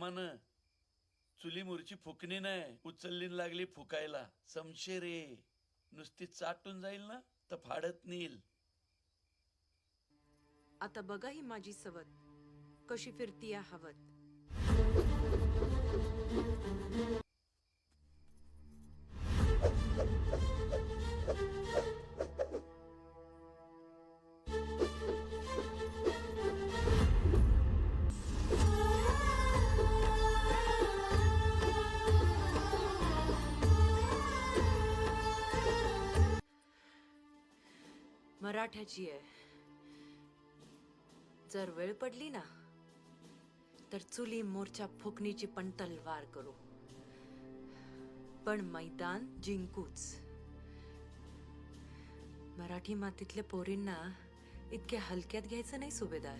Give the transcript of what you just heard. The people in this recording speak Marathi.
कामानं. चुली मुरची फुकणी नाही उचलली लागली फुकायला. समशे रे नुसती चाटून जाईल ना तर फाडत नेईल. आता बघा ही माझी सवत. कशी फिरती हवत. मराठ्याची आहे. जर वेळ पडली ना तर चुली मोर्चा फुकणीची पण तलवार करू. पण मैदान जिंकूच. मराठी मातीतल्या पोरींना इतक्या हलक्यात घ्यायचं नाही सुभेदार.